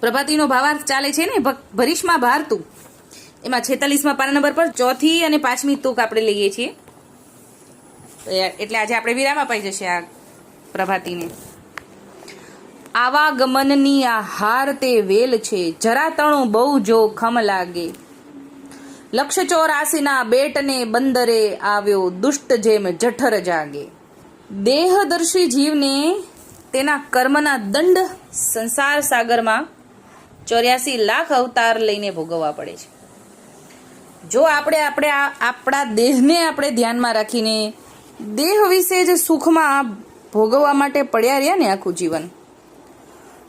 પ્રભાતીનો ભાવાર્થ ચાલે છે ને? ભરીશમાં ભારતું એમાં છેતાલીસમાં પાના નંબર પર ચોથી અને પાંચમી તુક આપણે લઈએ છીએ. એટલે આજે આપણે વિરામ અપાઈ જશે આ પ્રભાતીને. આવાગમનની આ હાર તે વેલ છે. જરા તણું બહુ જોખમ લાગે. લક્ષ ચોરાસીના બેટને બંદરે આવ્યો દુષ્ટ જેમ જઠર જાગે. દેહદર્શી જીવને તેના કર્મના દંડ સંસાર સાગરમાં ચોર્યાસી લાખ અવતાર લઈને ભોગવવા પડે છે. જો આપણે આપણે આપણા દેહને આપણે ધ્યાનમાં રાખીને દેહ વિશે જ સુખમાં ભોગવવા માટે પડ્યા રહ્યા ને આખું જીવન,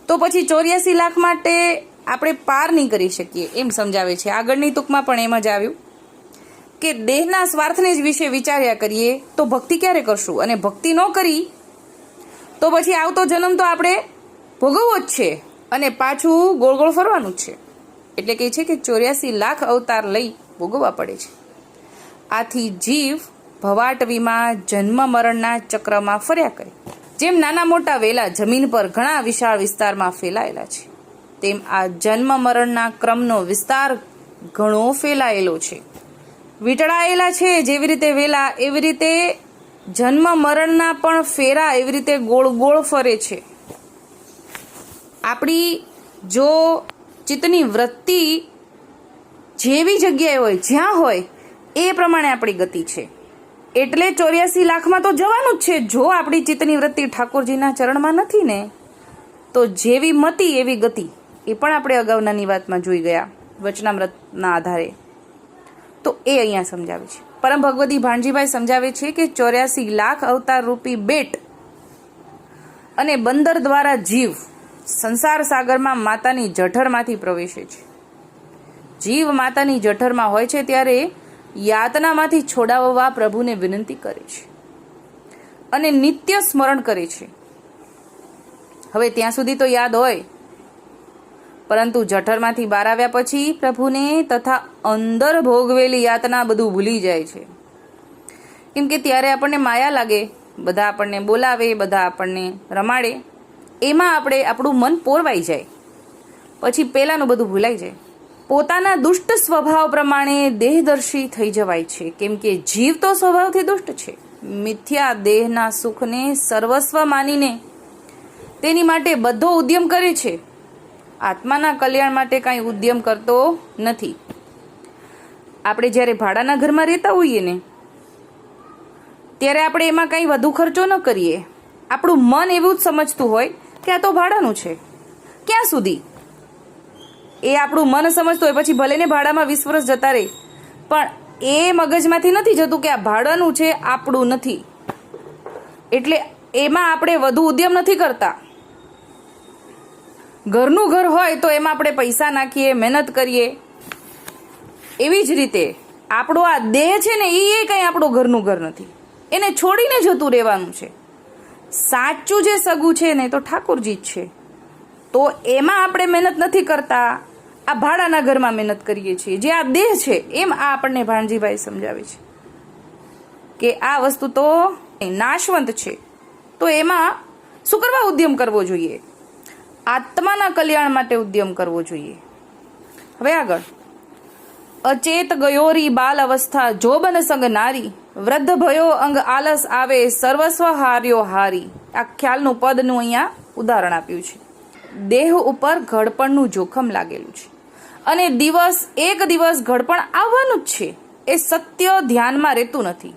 તો પછી ચોર્યાસી લાખ માટે આપણે પાર નહીં કરી શકીએ, એમ સમજાવે છે. આગળની ટૂંકમાં પણ એમ જ આવ્યું કે દેહના સ્વાર્થને જ વિશે વિચાર્યા કરીએ તો ભક્તિ ક્યારે કરશું? અને ભક્તિ ન કરી તો પછી આવતો જન્મ તો આપણે ભોગવવો જ છે. અને પાછું ગોળ ગોળ ફરવાનું જ છે. એટલે કહે છે કે ચોર્યાસી લાખ અવતાર લઈ ભોગવવા પડે છે. આથી જીવ ભવાટવીમાં જન્મ મરણના ચક્રમાં ફર્યા કરે. જેમ નાના મોટા વેલા જમીન પર ઘણા વિશાળ વિસ્તારમાં ફેલાયેલા છે, તેમ આ જન્મ મરણના ક્રમનો વિસ્તાર ઘણો ફેલાયેલો છે. વીંટળાયેલા છે જેવી રીતે વેલા, એવી રીતે જન્મ મરણના પણ ફેરા એવી રીતે ગોળ ગોળ ફરે છે. આપણી જો ચિત્તની વૃત્તિ જેવી જગ્યાએ હોય, જ્યાં હોય, એ પ્રમાણે આપણી ગતિ છે. એટલે ચોર્યાસી લાખમાં તો જવાનું જ છે. જો આપણી ચિત્તની વૃત્તિ ઠાકોરજીના ચરણમાં નથી ને, તો જેવી મતિ, એવી ગતિ, એ પણ આપણે અગાઉનાની વાતમાં જોઈ ગયા, વચનામૃતના આધારે. તો એ અહીંયા સમજાવે છે. પરમ ભગવતી ભાણજીભાઈ સમજાવે છે કે ચોર્યાસી લાખ અવતાર રૂપી બેટ અને બંદર દ્વારા જીવ સંસાર સાગરમાં માતાની જઠરમાંથી પ્રવેશે છે. જીવ માતાની જઠરમાં હોય છે ત્યારે યાતનામાંથી છોડાવવા પ્રભુને વિનંતી કરે છે અને નિત્ય સ્મરણ કરે છે. હવે ત્યાં સુધી તો યાદ હોય. પરંતુ જઠરમાંથી બહાર આવ્યા પછી પ્રભુને તથા અંદર ભોગવેલી યાતના બધું ભૂલી જાય છે. કેમ કે ત્યારે આપણને માયા લાગે, બધા આપણને બોલાવે, બધા આપણને રમાડે. એમાં આપણે આપણું મન પોરવાઈ જાય. પછી પહેલાંનું બધું ભૂલાઈ જાય. પોતાના દુષ્ટ સ્વભાવ પ્રમાણે દેહદર્શી થઈ જવાય છે. કેમ કે જીવ તો સ્વભાવથી દુષ્ટ છે. મિથ્યા દેહના સુખને સર્વસ્વ માનીને તેની માટે બધો ઉદ્યમ કરે છે. આત્માના કલ્યાણ માટે કાંઈ ઉદ્યમ કરતો નથી. આપણે જ્યારે ભાડાના ઘરમાં રહેતા હોઈએ ને, ત્યારે આપણે એમાં કંઈ વધુ ખર્ચો ન કરીએ. આપણું મન એવું જ સમજતું હોય કે આ તો ભાડાનું છે. ક્યાં સુધી? એ આપણું મન સમજતું હોય, પછી ભલે ને ભાડામાં વીસ વર્ષ જતા રહે, પણ એ મગજમાંથી નથી જતું કે આ ભાડાનું છે, આપણું નથી. એટલે એમાં આપણે વધુ ઉદ્યમ નથી કરતા. ઘરનું ઘર હોય તો એમાં આપણે પૈસા નાખીએ, મહેનત કરીએ. એવી જ રીતે આપણો આ દેહ છે ને એ કંઈ આપણું ઘરનું ઘર નથી. એને છોડીને જતું રહેવાનું છે. સાચું જે સગું છે ને તો ઠાકોરજી જ છે. તો એમાં આપણે મહેનત નથી કરતા. આ ભાડાના ઘરમાં મહેનત કરીએ છીએ. જે આ દેહ છે, એમ આ આપણને ભાણજીભાઈ સમજાવે છે. કે આ વસ્તુ તો નાશવંત છે. તો એમાં શું કરવા ઉદ્યમ કરવો જોઈએ? આત્માના કલ્યાણ માટે ઉદ્યમ કરવો જોઈએ. હવે આગળ. અચેત ગયોરી બાલ અવસ્થા જોબન સંગ નારી. વૃદ્ધ ભયો અંગ આલસ આવે, સર્વસ્વ હાર્યો હારી. આ ખ્યાલનું પદનું અહીંયા ઉદાહરણ આપ્યું છે. દેહ ઉપર ઘડપણનું જોખમ લાગેલું છે. અને દિવસ, એક દિવસ ઘડપણ આવવાનું જ છે. એ સત્ય ધ્યાનમાં રહેતું નથી.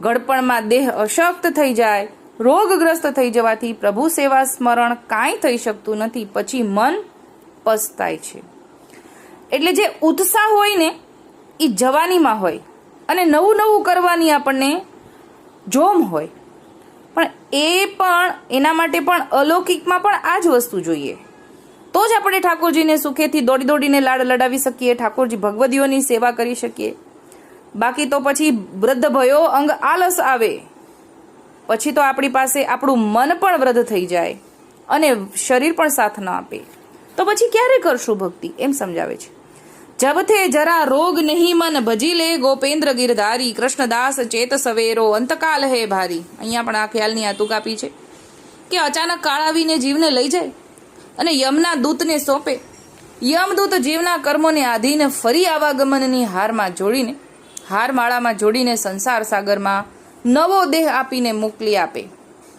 ઘડપણમાં દેહ અશક્ત થઈ જાય, રોગગ્રસ્ત થઈ જવાથી પ્રભુ સેવા સ્મરણ કાંઈ થઈ શકતું નથી, પછી મન પસ્તાય છે. એટલે જે ઉત્સાહ હોય ને એ જવાનીમાં હોય. અને નવું નવું કરવાની આપણને જોમ હોય. પણ એ પણ, એના માટે પણ અલૌકિકમાં પણ આ જ વસ્તુ જોઈએ. તો જ આપણે ઠાકોરજીને સુખેથી દોડી દોડીને લાડ લડાવી શકીએ, ઠાકોરજી ભગવદીઓની સેવા કરી શકીએ. બાકી તો પછી વૃદ્ધ ભયો અંગ આલસ આવે. પછી તો આપણી પાસે આપણું મન પણ વૃદ્ધ થઈ જાય અને શરીર પણ સાથ ન આપે. તો પછી ક્યારે કરશું ભક્તિ? એમ સમજાવે છે. જબ થે જરા રોગ નહીં મન ભજી લે ગોપેન્દ્ર ગિરધારી, કૃષ્ણદાસ ચેત સવેરો, અંતકાલ હે ભારી. અહીંયા પણ આ ખ્યાલની આતુક આપી છે કે અચાનક કાળ આવીને જીવને લઈ જાય અને યમના દૂતને સોંપે. યમદૂત જીવના કર્મોને આધીન ફરી આવાગમનની હારમાં જોડીને, હારમાળામાં જોડીને સંસાર સાગરમાં નવો દેહ આપીને મોકલી આપે.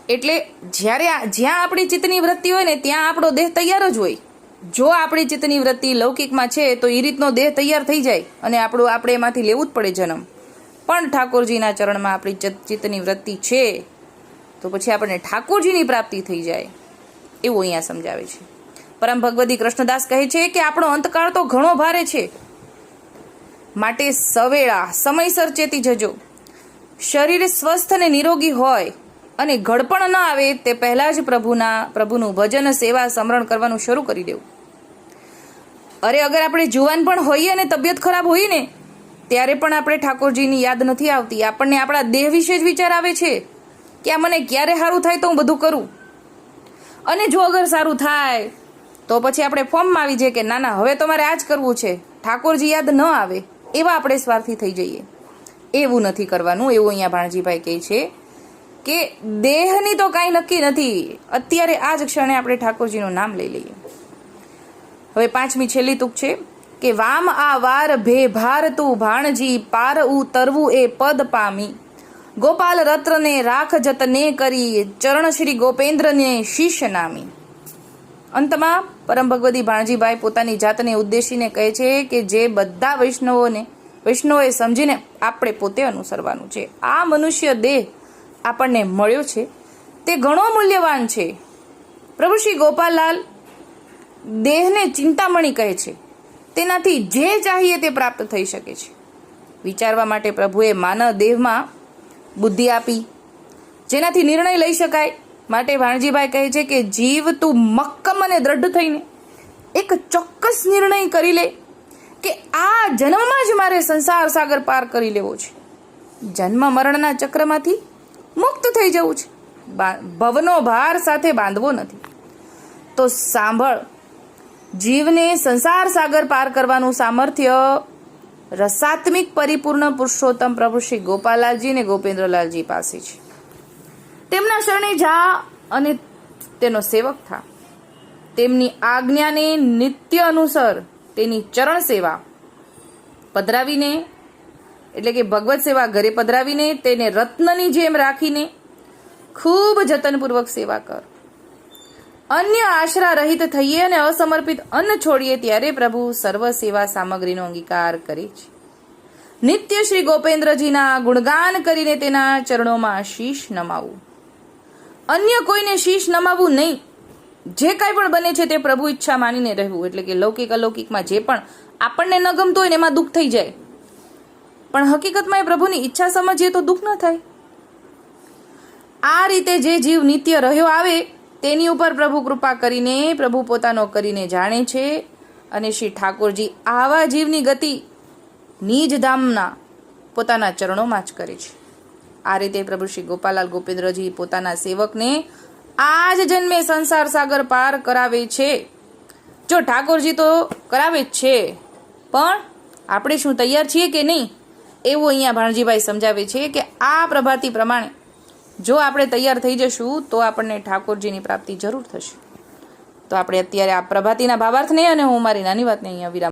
એટલે જ્યારે જ્યાં આપણી ચિત્તની વૃત્તિ હોય ને, ત્યાં આપણો દેહ તૈયાર જ હોય. જો આપણી ચિત્તની વૃત્તિ લૌકિકમાં છે, તો એ રીતનો દેહ તૈયાર થઈ જાય અને આપણું, આપણે એમાંથી લેવું જ પડે જન્મ. પણ ઠાકોરજીના ચરણમાં આપણી ચિત્ત- ચિત્તની વૃત્તિ છે, તો પછી આપણને ઠાકોરજીની પ્રાપ્તિ થઈ જાય. એવું અહીંયા સમજાવે છે. પરમ ભગવતી કૃષ્ણદાસ કહે છે કે આપણો અંતકાળ તો ઘણો ભારે છે. માટે સવેળા, સમયસર ચેતી જજો. શરીર સ્વસ્થ અને નિરોગી હોય અને ઘડપણ ન આવે તે પહેલા જ પ્રભુના, પ્રભુનું ભજન, સેવા, સમરણ કરવાનું શરૂ કરી દેવું. અરે અગર આપણે જુવાન પણ હોઈએ અને તબિયત ખરાબ હોય ને, ત્યારે પણ આપણે ઠાકોરજીની યાદ નથી આવતી. આપણને આપણા દેહ વિશે જ વિચાર આવે છે કે આ મને ક્યારે સારું થાય તો હું બધું કરું. અને જો અગર સારું થાય, તો પછી આપણે ફોર્મમાં આવી જઈએ કે ના ના, હવે તો મારે આ જ કરવું છે. ઠાકોરજી યાદ ન આવે, એવા આપણે સ્વાર્થી થઈ જઈએ. એવું નથી કરવાનું, એવું અહીંયા ભાણજીભાઈ કહે છે. કે દેહની તો કાંઈ નક્કી નથી. અત્યારે આ જ ક્ષણે આપણે ઠાકોરજીનું નામ લઈ લઈએ. હવે પાંચમી છેલ્લી તુક છે કે વામ આ વાર ભે ભાર તું ભાણજી, પાર ઉ તરવું એ પદ પામી. ગોપાલ રત્રને રાખ જતને કરી, ચરણ શ્રી ગોપેન્દ્રને શીશ નામી. અંતમાં પરમ ભગવતી ભાણજીભાઈ પોતાની જાતને ઉદ્દેશીને કહે છે કે જે બધા વૈષ્ણવોને, વૈષ્ણવોએ સમજીને આપણે પોતે અનુસરવાનું છે. આ મનુષ્ય દેહ આપણને મળ્યો છે, તે ઘણો મૂલ્યવાન છે. પ્રભુ શ્રી ગોપાલલાલ દેહને ચિંતામણી કહે છે. તેનાથી જે ચાહીએ તે પ્રાપ્ત થઈ શકે છે. વિચારવા માટે પ્રભુએ માનવ દેહમાં બુદ્ધિ આપી, જેનાથી નિર્ણય લઈ શકાય. માટે વાણજીભાઈ કહે છે કે જીવ તું મક્કમ અને દ્રઢ થઈને એક ચોક્કસ નિર્ણય કરી લે કે આ જન્મમાં જ મારે સંસાર સાગર પાર કરી લેવો છે. જન્મ મરણના ચક્રમાંથી થઈ જવું છે. ભવનો ભાર સાથે બાંધવો નથી. તો સાંભળ, જીવને સંસાર સાગર પાર કરવાનું સામર્થ્ય રસાત્મિક પરિપૂર્ણ પુરુષોત્તમ પ્રભુ શ્રી ગોપાલાલજી ને ગોપેન્દ્રલાલજી પાસે છે. તેમના શરણે જા અને તેનો સેવક થા. તેમની આજ્ઞાને નિત્ય અનુસર તેની ચરણ સેવા પધરાવીને, એટલે કે ભગવત સેવા ઘરે પધરાવીને, તેને રત્નની જેમ રાખીને ખૂબ જતનપૂર્વક સેવા કર. અન્ય આશરા રહિત થઈએ અને અસમર્પિત અન્ન છોડીએ ત્યારે પ્રભુ સર્વ સેવા સામગ્રીનો અંગીકાર કરે છે. નિત્ય શ્રી ગોપેન્દ્રજીના ગુણગાન કરીને તેના ચરણોમાં શીશ નમાવું. અન્ય કોઈને શીશ નમાવવું નહીં. જે કાંઈ પણ બને છે તે પ્રભુ ઈચ્છા માનીને રહેવું. એટલે કે લૌકિક અલૌકિકમાં જે પણ આપણને ન ગમતું હોય એમાં દુઃખ થઈ જાય. પણ હકીકતમાં એ પ્રભુની ઈચ્છા સમજીએ તો દુઃખ ન થાય. આ રીતે જે જીવ નિત્ય રહ્યો આવે, તેની ઉપર પ્રભુ કૃપા કરીને, પ્રભુ પોતાનો કરીને જાણે છે. અને શ્રી ઠાકોરજી આવા જીવની ગતિ નિજ ધામના પોતાના ચરણોમાં જ કરે છે. આ રીતે પ્રભુ શ્રી ગોપાલાલ ગોપેન્દ્રજી પોતાના સેવકને આ જ જન્મે સંસાર સાગર પાર કરાવે છે. જો ઠાકોરજી તો કરાવે જ છે, પણ આપણે શું તૈયાર છીએ કે નહીં? એવું અહીંયા ભાણજીભાઈ સમજાવે છે કે આ પ્રભાતી પ્રમાણે જો આપણે તૈયાર થઈ જશું, તો આપણને ઠાકોરજીની પ્રાપ્તિ જરૂર થશે. તો આપણે અત્યારે આ પ્રભાતીના ભાવાર્થને અને હું મારી નાની વાતને અહીંયા વિરામ